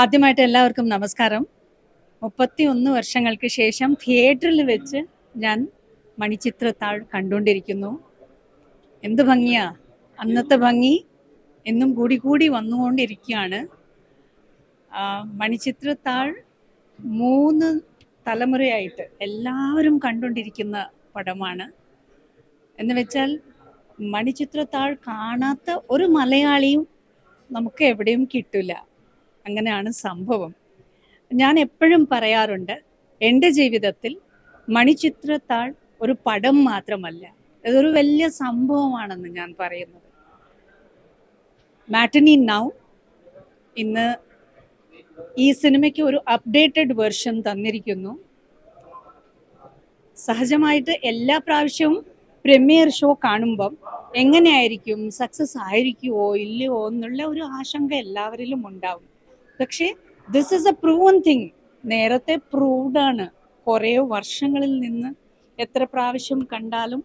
ആദ്യമായിട്ട് എല്ലാവർക്കും നമസ്കാരം. മുപ്പത്തി ഒന്ന് വർഷങ്ങൾക്ക് ശേഷം തിയേറ്ററിൽ വെച്ച് ഞാൻ മണിച്ചിത്രത്താഴ് കണ്ടുകൊണ്ടിരിക്കുന്നു. എന്ത് ഭംഗിയാ? അന്നത്തെ ഭംഗി എന്നും കൂടി കൂടി വന്നുകൊണ്ടിരിക്കുകയാണ്. മണിച്ചിത്രത്താഴ് മൂന്ന് തലമുറയായിട്ട് എല്ലാവരും കണ്ടുകൊണ്ടിരിക്കുന്ന പടമാണ്. എന്ന് വെച്ചാൽ മണിച്ചിത്രത്താഴ് കാണാത്ത ഒരു മലയാളിയും നമുക്ക് എവിടെയും കിട്ടില്ല അങ്ങനെയാണ് സംഭവം. ഞാൻ എപ്പോഴും പറയാറുണ്ട് എന്റെ ജീവിതത്തിൽ മണിച്ചിത്രത്താൾ ഒരു പടം മാത്രമല്ല. ഇതൊരു വലിയ സംഭവമാണെന്ന് ഞാൻ പറയുന്നത്. മാറ്റനി നൗ ഇന്ന് ഈ സിനിമയ്ക്ക് ഒരു അപ്ഡേറ്റഡ് വെർഷൻ തന്നിരിക്കുന്നു. സഹജമായിട്ട് എല്ലാ പ്രാവശ്യവും പ്രീമിയർ ഷോ കാണുമ്പം എങ്ങനെയായിരിക്കും സക്സസ് ആയിരിക്കുമോ ഇല്ലയോ എന്നുള്ള ഒരു ആശങ്ക എല്ലാവരിലും ഉണ്ടാവും. പക്ഷേ this is a proven thing നേരത്തെ പ്രൂവ്ഡ് ആണ്. കുറേ വർഷങ്ങളിൽ നിന്ന് എത്ര പ്രാവശ്യം കണ്ടാലും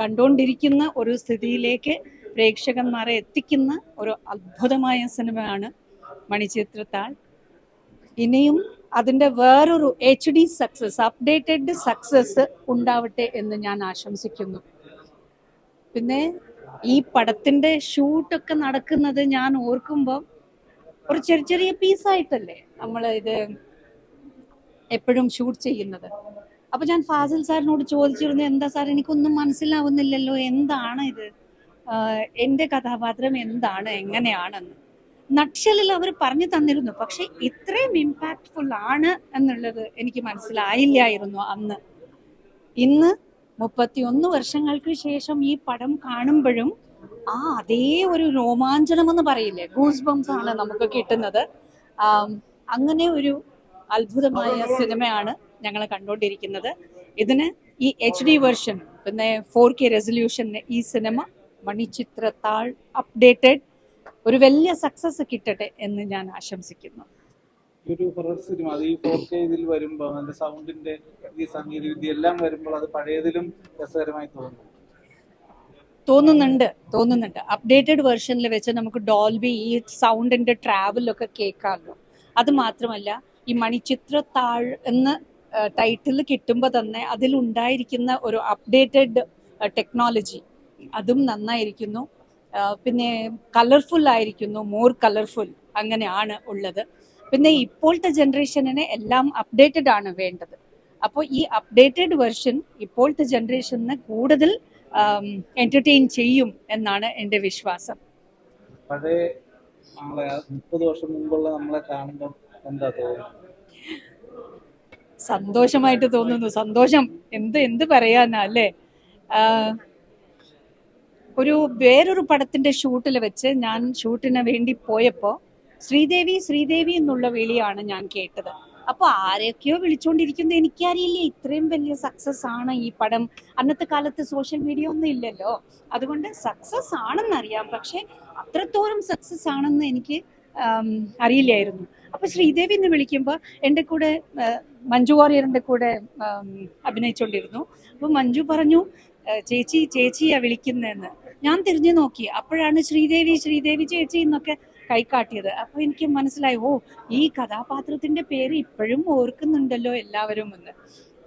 കണ്ടുകൊണ്ടിരിക്കുന്ന ഒരു സ്ഥിതിയിലേക്ക് പ്രേക്ഷകന്മാരെ എത്തിക്കുന്ന ഒരു അത്ഭുതമായ സിനിമയാണ് മണിച്ചിത്രത്താൾ. ഇനിയും അതിന്റെ വേറൊരു H D success updated success ഉണ്ടാവട്ടെ എന്ന് ഞാൻ ആശംസിക്കുന്നു. പിന്നെ ഈ പടത്തിന്റെ ഷൂട്ടൊക്കെ നടക്കുന്നത് ഞാൻ ഓർക്കുമ്പോൾ ഒരു ചെറിയ ചെറിയ പീസായിട്ടല്ലേ നമ്മൾ ഇത് എപ്പോഴും ഷൂട്ട് ചെയ്യുന്നത്? അപ്പൊ ഞാൻ ഫാസിൽ സാറിനോട് ചോദിച്ചിരുന്നു എന്താ സാർ എനിക്കൊന്നും മനസ്സിലാവുന്നില്ലല്ലോ എന്താണ് ഇത്? എന്റെ കഥാപാത്രം എന്താണ് എങ്ങനെയാണെന്ന്? നക്ഷലിൽ അവർ പറഞ്ഞു തന്നിരുന്നു പക്ഷെ ഇത്രയും ഇമ്പാക്ട്ഫുൾ ആണ് എന്നുള്ളത് എനിക്ക് മനസ്സിലായില്ലായിരുന്നു അന്ന്. ഇന്ന് മുപ്പത്തിയൊന്ന് വർഷങ്ങൾക്ക് ശേഷം ഈ പടം കാണുമ്പോഴും ആ അതേ ഒരു രോമാഞ്ചനം എന്ന് പറയില്ലേ? ഗൂസ് ബംസ് ആണ് നമുക്ക് കിട്ടുന്നത്. അങ്ങനെ ഒരു അത്ഭുതമായ സിനിമയാണ് ഞങ്ങൾ കണ്ടുകൊണ്ടിരിക്കുന്നത്. ഇതിന് ഈ എച്ച് ഡി വെർഷൻ പിന്നെ ഫോർ കെ റെസൊല്യൂഷന് ഈ സിനിമ മണിച്ചിത്രത്താൾ അപ്ഡേറ്റഡ് ഒരു വലിയ സക്സസ് കിട്ടട്ടെ എന്ന് ഞാൻ ആശംസിക്കുന്നു. ഒരു സിനിമ അത് ഈ ഫോർ കെ ഇതിൽ വരുമ്പോൾ അതിന്റെ സൗണ്ടിന്റെ ഈ സാങ്കേതിക വിദ്യ എല്ലാം വരുമ്പോൾ അത് പഴയതിലും രസകരമായി തോന്നുന്നു തോന്നുന്നുണ്ട് തോന്നുന്നുണ്ട്. അപ്ഡേറ്റഡ് വേർഷനിൽ വെച്ച് നമുക്ക് ഡോൾബി ഈ സൗണ്ടിന്റെ ട്രാവലൊക്കെ കേൾക്കാമല്ലോ അത് മാത്രമല്ല ഈ മണിച്ചിത്രത്താഴ് എന്ന് ടൈറ്റിൽ കിട്ടുമ്പോൾ തന്നെ അതിൽ ഉണ്ടായിരിക്കുന്ന ഒരു അപ്ഡേറ്റഡ് ടെക്നോളജി അതും നന്നായിരിക്കുന്നു. പിന്നെ കളർഫുൾ ആയിരിക്കുന്നു മോർ കളർഫുൾ അങ്ങനെയാണ് ഉള്ളത്. പിന്നെ ഇപ്പോഴത്തെ ജനറേഷനെ എല്ലാം അപ്ഡേറ്റഡ് ആണ് വേണ്ടത്. അപ്പോൾ ഈ അപ്ഡേറ്റഡ് വെർഷൻ ഇപ്പോഴത്തെ ജനറേഷന് കൂടുതൽ എന്റർടൈൻ ചെയ്യും എന്നാണ് എന്റെ വിശ്വാസം. പഴയ മുപ്പത് വർഷം മുമ്പുള്ള നമ്മളെ കാണുമ്പോൾ എന്താ തോന്നുന്നത്? സന്തോഷമായിട്ട് തോന്നുന്നു. സന്തോഷം. എന്ത് എന്ത് പറയാനാ അല്ലേ? ഒരു വേറൊരു പടത്തിന്റെ ഷൂട്ടിൽ വെച്ച് ഞാൻ ഷൂട്ടിന് വേണ്ടി പോയപ്പോൾ ശ്രീദേവി ശ്രീദേവി എന്നുള്ള വിളിയാണ് ഞാൻ കേട്ടത്. അപ്പൊ ആരെയൊക്കെയോ വിളിച്ചുകൊണ്ടിരിക്കുന്നത് എനിക്കറിയില്ല ഇത്രയും വലിയ സക്സസ് ആണ് ഈ പടം. അന്നത്തെ കാലത്ത് സോഷ്യൽ മീഡിയ ഒന്നും ഇല്ലല്ലോ. അതുകൊണ്ട് സക്സസ് ആണെന്ന് അറിയാം പക്ഷെ അത്രത്തോളം സക്സസ് ആണെന്ന് എനിക്ക് അറിയില്ലായിരുന്നു. അപ്പൊ ശ്രീദേവി എന്ന് വിളിക്കുമ്പോൾ എന്റെ കൂടെ മഞ്ജു വാറിയറിന്റെ കൂടെ അഭിനയിച്ചുകൊണ്ടിരുന്നു അപ്പൊ മഞ്ജു പറഞ്ഞു ചേച്ചി ചേച്ചിയാ വിളിക്കുന്നതെന്ന് ഞാൻ തിരിഞ്ഞു നോക്കി. അപ്പോഴാണ് ശ്രീദേവി ശ്രീദേവി ചേച്ചി എന്നൊക്കെ കൈക്കാട്ടിയത് അപ്പൊ എനിക്ക് മനസ്സിലായി ഓ ഈ കഥാപാത്രത്തിന്റെ പേര് ഇപ്പോഴും ഓർക്കുന്നുണ്ടല്ലോ എല്ലാവരും എന്ന്.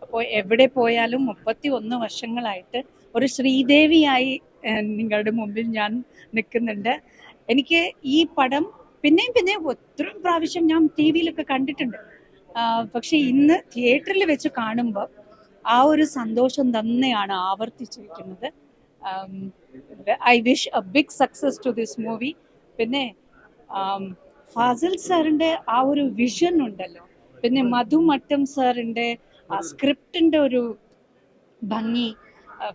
അപ്പോൾ എവിടെ പോയാലും മുപ്പത്തി ഒന്ന് വർഷങ്ങളായിട്ട് ഒരു ശ്രീദേവിയായി നിങ്ങളുടെ മുമ്പിൽ ഞാൻ നിൽക്കുന്നുണ്ട്. എനിക്ക് ഈ പടം പിന്നെയും പിന്നെയും ഒത്തിരി പ്രാവശ്യം ഞാൻ ടി വിയിലൊക്കെ കണ്ടിട്ടുണ്ട്. പക്ഷെ ഇന്ന് തിയേറ്ററിൽ വെച്ച് കാണുമ്പോൾ ആ ഒരു സന്തോഷം തന്നെയാണ് ആവർത്തിച്ചിരിക്കുന്നത്. I wish a big success to this movie. പിന്നെ ഫാസിൽ സാറിന്റെ ആ ഒരു വിഷൻ ഉണ്ടല്ലോ. പിന്നെ മധു മട്ടം സാറിന്റെ ആ സ്ക്രിപ്റ്റിന്റെ ഒരു ഭംഗി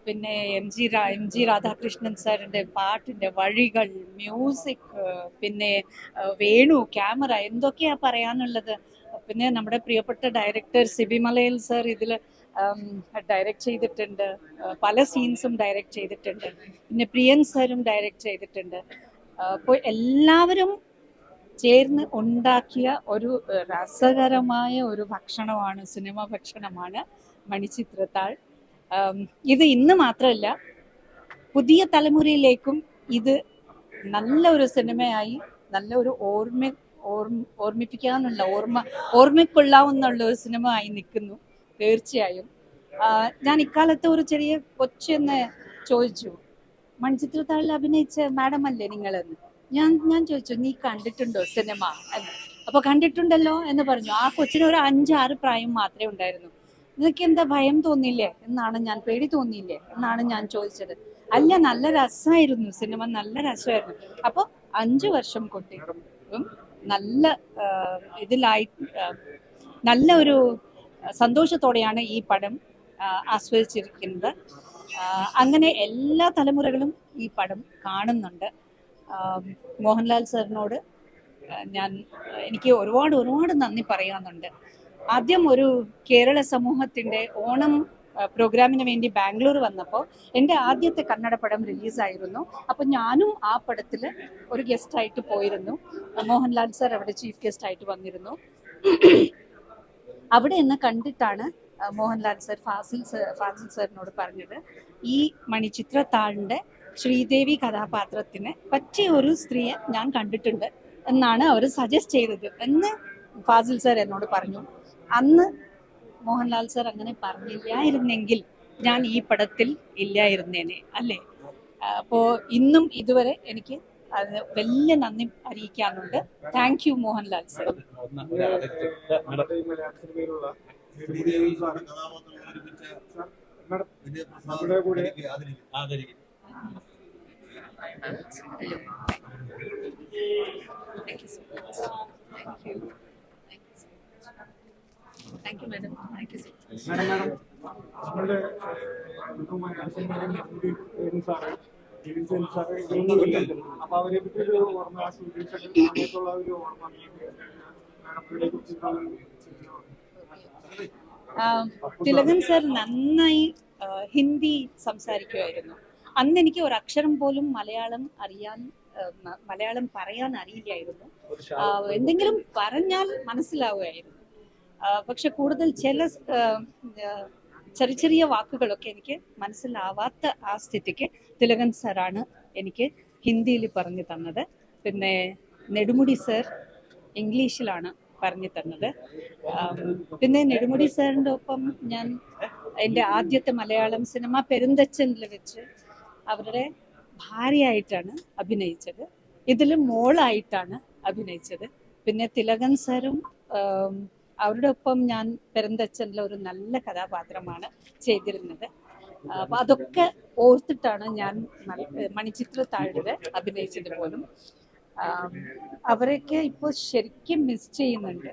പിന്നെ എം ജി രാ എം ജി രാധാകൃഷ്ണൻ സാറിന്റെ പാട്ടിന്റെ വഴികൾ മ്യൂസിക് പിന്നെ വേണു ക്യാമറ എന്തൊക്കെയാ പറയാനുള്ളത്? പിന്നെ നമ്മുടെ പ്രിയപ്പെട്ട ഡയറക്ടർ സിബിമലയിൽ സാർ ഇതിൽ ഡയറക്റ്റ് ചെയ്തിട്ടുണ്ട്. പല സീൻസും ഡയറക്റ്റ് ചെയ്തിട്ടുണ്ട്. പിന്നെ പ്രിയൻ സാറും ഡയറക്റ്റ് ചെയ്തിട്ടുണ്ട്. അപ്പോൾ എല്ലാവരും ചേർന്ന് ഉണ്ടാക്കിയ ഒരു രസകരമായ ഒരു ഭക്ഷണമാണ് സിനിമ ഭക്ഷണമാണ് മണിച്ചിത്രത്താൾ. ഇത് ഇന്ന് മാത്രമല്ല പുതിയ തലമുറയിലേക്കും ഇത് നല്ല ഒരു സിനിമയായി നല്ല ഒരു ഓർമ്മ ഓർമ്മ ഓർമ്മ ഓർമ്മക്കൊള്ളാവുന്നുള്ള ഒരു സിനിമ ആയി നിൽക്കുന്നു തീർച്ചയായും. ഞാൻ ഇക്കാലത്ത് ഒരു ചെറിയ കൊച്ചെന്ന് ചോദിച്ചു. മൺചിത്രത്താഴിൽ അഭിനയിച്ച മാഡം അല്ലേ നിങ്ങളെന്ന്? ഞാൻ ഞാൻ ചോദിച്ചു നീ കണ്ടിട്ടുണ്ടോ സിനിമ? എന്ന്. അപ്പൊ കണ്ടിട്ടുണ്ടല്ലോ എന്ന് പറഞ്ഞു. ആ കൊച്ചിന് ഒരു അഞ്ചാറ് പ്രായം മാത്രമേ ഉണ്ടായിരുന്നു. നിനക്ക് എന്താ ഭയം തോന്നിയില്ലേ? എന്നാണ് ഞാൻ പേടി തോന്നിയില്ലേ? എന്നാണ് ഞാൻ ചോദിച്ചത്. അല്ല നല്ല രസമായിരുന്നു. സിനിമ നല്ല രസമായിരുന്നു. അപ്പൊ അഞ്ചു വർഷം കുട്ടി നല്ല ഇതിലായി നല്ല ഒരു സന്തോഷത്തോടെയാണ് ഈ പടം ആസ്വദിച്ചിരിക്കുന്നത്. അങ്ങനെ എല്ലാ തലമുറകളും ഈ പടം കാണുന്നുണ്ട്. മോഹൻലാൽ സാറിനോട് ഞാൻ എനിക്ക് ഒരുപാട് ഒരുപാട് നന്ദി പറയാനുണ്ട്. ആദ്യം ഒരു കേരള സമൂഹത്തിന്റെ ഓണം പ്രോഗ്രാമിന് വേണ്ടി ബാംഗ്ലൂർ വന്നപ്പോൾ എന്റെ ആദ്യത്തെ കന്നഡ പടം റിലീസായിരുന്നു. അപ്പോൾ ഞാനും ആ പടത്തിൽ ഒരു ഗസ്റ്റ് ആയിട്ട് പോയിരുന്നു. മോഹൻലാൽ സാർ അവിടെ ചീഫ് ഗസ്റ്റ് ആയിട്ട് വന്നിരുന്നു. അവിടെ എന്നെ കണ്ടിട്ടാണ് മോഹൻലാൽ സർ ഫാസിൽ ഫാസിൽ സാറിനോട് പറഞ്ഞത് ഈ മണിച്ചിത്രത്താഴിന്റെ ശ്രീദേവി കഥാപാത്രത്തിന് പറ്റിയ ഒരു സ്ത്രീയെ ഞാൻ കണ്ടിട്ടുണ്ട് എന്നാണ് അവർ സജസ്റ്റ് ചെയ്തത് എന്ന് ഫാസിൽ സർ എന്നോട് പറഞ്ഞു അന്ന് മോഹൻലാൽ സർ അങ്ങനെ പറഞ്ഞില്ലായിരുന്നെങ്കിൽ ഞാൻ ഈ പടത്തിൽ ഇല്ലായിരുന്നേനെ അല്ലേ അപ്പോൾ ഇന്നും ഇതുവരെ എനിക്ക് അത് വലിയ നന്ദി അറിയിക്കാനുണ്ട് താങ്ക് യു മോഹൻലാൽ സർ അപ്പൊ അവരെ പറ്റി ഒരു ഓർമ്മ ഒരു ഓർമ്മ ഒരു ചെറിയ ഓർമ്മ. ആം, തിലകൻ സർ നന്നായി ഹിന്ദി സംസാരിക്കുമായിരുന്നു അന്ന് എനിക്ക് ഒരു അക്ഷരം പോലും മലയാളം അറിയാൻ മലയാളം പറയാൻ അറിയില്ലായിരുന്നു. എന്തെങ്കിലും പറഞ്ഞാൽ മനസ്സിലാവുമായിരുന്നു. പക്ഷെ കൂടുതൽ ചില ചെറിയ ചെറിയ വാക്കുകളൊക്കെ എനിക്ക് മനസ്സിലാവാത്ത ആ സ്ഥിതിക്ക് തിലകൻ സാറാണ് എനിക്ക് ഹിന്ദിയിൽ പറഞ്ഞു തന്നത്. പിന്നെ നെടുമുടി സർ ഇംഗ്ലീഷിലാണ് പറഞ്ഞു തന്നത് പിന്നെ നെടുമുടി സാറിന്റെ ഒപ്പം ഞാൻ എന്റെ ആദ്യത്തെ മലയാളം സിനിമ പെരുന്തച്ചനിൽ വെച്ച് അവരുടെ ഭാര്യയായിട്ടാണ് അഭിനയിച്ചത്. ഇതിൽ മോളായിട്ടാണ് അഭിനയിച്ചത്. പിന്നെ തിലകൻ സാറും അവരുടെ ഒപ്പം ഞാൻ പെരുന്തച്ചനിലെ ഒരു നല്ല കഥാപാത്രമാണ് ചെയ്തിരുന്നത്. അപ്പൊ അതൊക്കെ ഓർത്തിട്ടാണ് ഞാൻ താഴെ അഭിനയിച്ചത് പോലും. ആം, അവരെയൊക്കെ ഇപ്പോൾ ശരിക്കും മിസ് ചെയ്യുന്നുണ്ട്.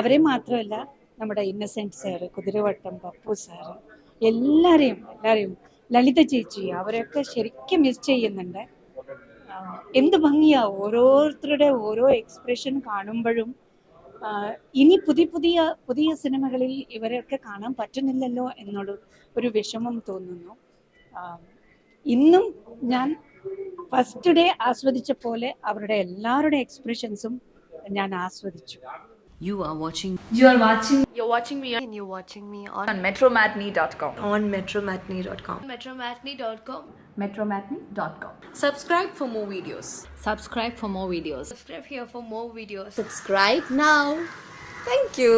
അവരെ മാത്രമല്ല നമ്മുടെ ഇന്നസെന്റ് സാറ് കുതിരവട്ടം പപ്പു സാറ് എല്ലാരെയും എല്ലാരെയും ലളിത ചേച്ചി അവരെയൊക്കെ ശരിക്കും മിസ് ചെയ്യുന്നുണ്ട്. എന്ത് ഭംഗിയാ ഓരോരുത്തരുടെ ഓരോ എക്സ്പ്രഷൻ കാണുമ്പോഴും ഇനി പുതിയ പുതിയ പുതിയ സിനിമകളിൽ ഇവരെയൊക്കെ കാണാൻ പറ്റുന്നില്ലല്ലോ എന്നുള്ള ഒരു വിഷമം തോന്നുന്നു. ഇന്നും ഞാൻ ഫസ്റ്റ് ഡേ ആസ്വദിച്ച പോലെ അവരുടെ എല്ലാവരുടെ എക്സ്പ്രഷൻസും ഞാൻ ആസ്വദിച്ചു You are watching You are watching You're watching me and you're watching me on, on metromatney.com. on metromatney.com. on metromatney.com. Metromatney.com. Subscribe for more videos. subscribe for more videos. Subscribe here for more videos. Subscribe now. Thank you.